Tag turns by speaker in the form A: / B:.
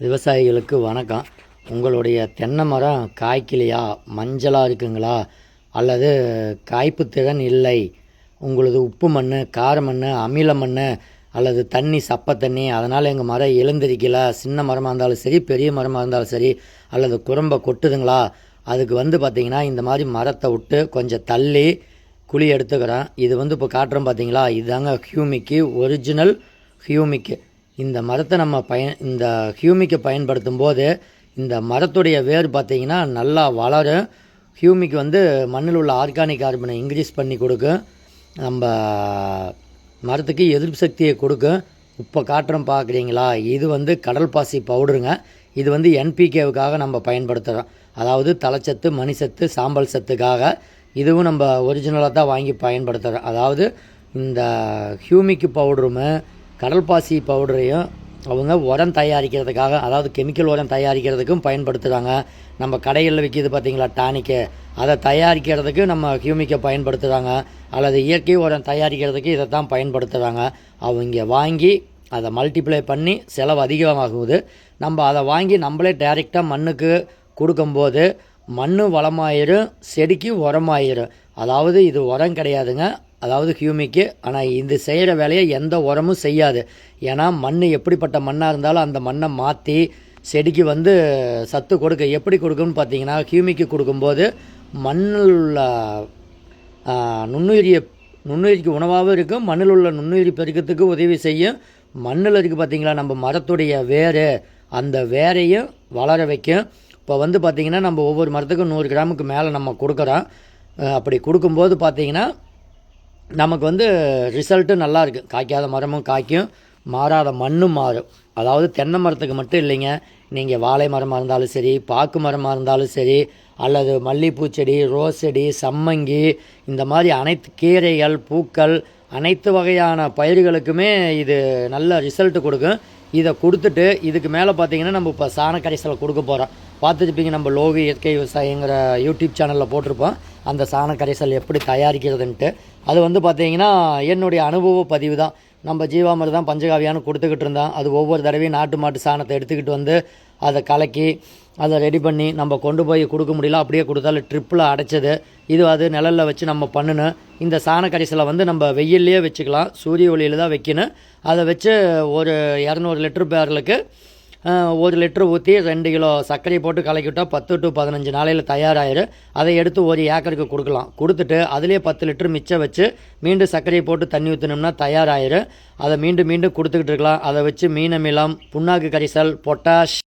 A: விவசாயிகளுக்கு வணக்கம். உங்களுடைய தென்னை மரம் காய்க்கலையா? மஞ்சளாக இருக்குங்களா? அல்லது காய்ப்பு திறன் இல்லை? உங்களது உப்பு மண் கார மண் அமில மண் அல்லது தண்ணி சப்பை தண்ணி அதனால் எங்கள் மரம் எழுந்திருக்கல. சின்ன மரமாக இருந்தாலும் சரி பெரிய மரமாக இருந்தாலும் சரி அல்லது குரம்பை கொட்டுதுங்களா? அதுக்கு வந்து பார்த்திங்கன்னா இந்த மாதிரி மரத்தை விட்டு கொஞ்சம் தள்ளி குழி எடுத்துக்கிறேன். இது வந்து இப்போ காட்டுறோம் பார்த்தீங்களா? இதுதாங்க ஹியூமிக்கு ஒரிஜினல் ஹியூமிக்கு. இந்த மரத்தை நம்ம பயன் இந்த ஹியூமிக்கை பயன்படுத்தும் போது இந்த மரத்துடைய வேர் பார்த்திங்கன்னா நல்லா வளரும் ஹியூமிக் வந்து மண்ணில் உள்ள ஆர்கானிக் கார்பனை இன்க்ரீஸ் பண்ணி கொடுக்கும் நம்ம மரத்துக்கு எதிர்ப்பு சக்தியை கொடுக்கும் இப்போ காட்டுறோம் பார்க்குறீங்களா? இது வந்து கடல் பாசி பவுடருங்க. இது வந்து என்பிகேவுக்காக நம்ம பயன்படுத்துகிறோம் அதாவது தலைச்சத்து மணிசத்து சாம்பல் சத்துக்காக. இதுவும் நம்ம ஒரிஜினலாக தான் வாங்கி பயன்படுத்துகிறோம் அதாவது இந்த ஹியூமிக் பவுடருமே கடல் பாசி பவுடரையும் அவங்க உரம் தயாரிக்கிறதுக்காக அதாவது கெமிக்கல் உரம் தயாரிக்கிறதுக்கும் பயன்படுத்துகிறாங்க நம்ம கடைகளில் விற்கிது பார்த்தீங்களா டானிக்கு அதை தயாரிக்கிறதுக்கு நம்ம ஹியூமிக்கை பயன்படுத்துகிறாங்க அல்லது இயற்கை உரம் தயாரிக்கிறதுக்கு இதை தான் பயன்படுத்துகிறாங்க அவங்க வாங்கி அதை மல்டிப்ளை பண்ணி செலவு அதிகமாகுது. நம்ம அதை வாங்கி நம்மளே டைரெக்டாக மண்ணுக்கு கொடுக்கும்போது மண் வளமாயிரும் செடிக்கு உரமாயிரும். அதாவது இது உரம் கிடையாதுங்க. அதாவது ஹியூமிக்கு ஆனால் இது செய்கிற வேலையை எந்த உரமும் செய்யாது. ஏன்னா மண் எப்படிப்பட்ட மண்ணாக இருந்தாலும் அந்த மண்ணை மாற்றி செடிக்கு வந்து சத்து கொடுக்க எப்படி கொடுக்கும்னு பார்த்தீங்கன்னா ஹியூமிக்கு கொடுக்கும்போது மண்ணில் உள்ள நுண்ணுயிரிய நுண்ணுயிரிக்கு உணவாகவும் இருக்கும் மண்ணில் உள்ள நுண்ணுயிரி பெருக்கத்துக்கு உதவி செய்யும். மண்ணில் இருக்குது பார்த்தீங்களா நம்ம மரத்துடைய வேர். அந்த வேரையும் வளர வைக்கும். இப்போ வந்து பார்த்திங்கன்னா நம்ம ஒவ்வொரு மரத்துக்கும் நூறு கிராமுக்கு மேலே நம்ம கொடுக்குறோம். அப்படி கொடுக்கும்போது பார்த்திங்கன்னா நமக்கு வந்து ரிசல்ட்டு நல்லா இருக்குது காய்க்காத மரமும் காய்க்கும். மாறாத மண்ணும் மாறும். அதாவது தென்னை மரத்துக்கு மட்டும் இல்லைங்க. நீங்கள் வாழை மரமாக இருந்தாலும் சரி பாக்கு மரமாக இருந்தாலும் சரி அல்லது மல்லிகைப்பூ செடி ரோஸ் செடி சம்மங்கி இந்த மாதிரி அனைத்து கீரைகள் பூக்கள் அனைத்து வகையான பயிர்களுக்குமே இது நல்ல ரிசல்ட் கொடுக்கும். இதை கொடுத்துட்டு இதுக்கு மேலே பார்த்தீங்கன்னா நம்ம இப்போ சாண கரைசலை கொடுக்க போகிறோம் பார்த்துருப்பீங்க நம்ம லோகு இயற்கை விவசாயங்கிற யூடியூப் சேனலில் போட்டிருப்போம். அந்த சாண கரைசல் எப்படி தயாரிக்கிறதுன்ட்டு. அது வந்து பார்த்தீங்கன்னா என்னுடைய அனுபவ பதிவு தான் நம்ம ஜீவாமிர்தம் தான் பஞ்சகாவியான்னு கொடுத்துக்கிட்டு இருந்தோம் அது ஒவ்வொரு தடவையும் நாட்டு மாட்டு சாணத்தை எடுத்துக்கிட்டு வந்து அதை கலக்கி அதை ரெடி பண்ணி நம்ம கொண்டு போய் கொடுக்க முடியல. அப்படியே கொடுத்தாலும் ட்ரிப்பில் அடைச்சது. இது அது நிழலில் வச்சு நம்ம பண்ணணும் இந்த சாண கரைசலை வந்து நம்ம வெயில்லையே வச்சுக்கலாம். சூரிய ஒளியில் தான் வைக்கணும். அதை வச்சு ஒரு இரநூறு லிட்டர் பேரலுக்கு ஒரு லிட்டர் ஊற்றி ரெண்டு கிலோ சர்க்கரை போட்டு கலக்கிவிட்டால் பத்து டு பதினஞ்சு நாளையில் தயாராகிடும் அதை எடுத்து ஒரு ஏக்கருக்கு கொடுக்கலாம். கொடுத்துட்டு அதிலே பத்து லிட்டர் மிச்சம் வச்சு மீண்டும் சர்க்கரையை போட்டு தண்ணி ஊற்றினோம்னா தயாராகிடும் அதை மீண்டும் மீண்டும் கொடுத்துக்கிட்டு இருக்கலாம். அதை வச்சு மீனமிலம் புண்ணாக்கு கரிசல் பொட்டாஷ்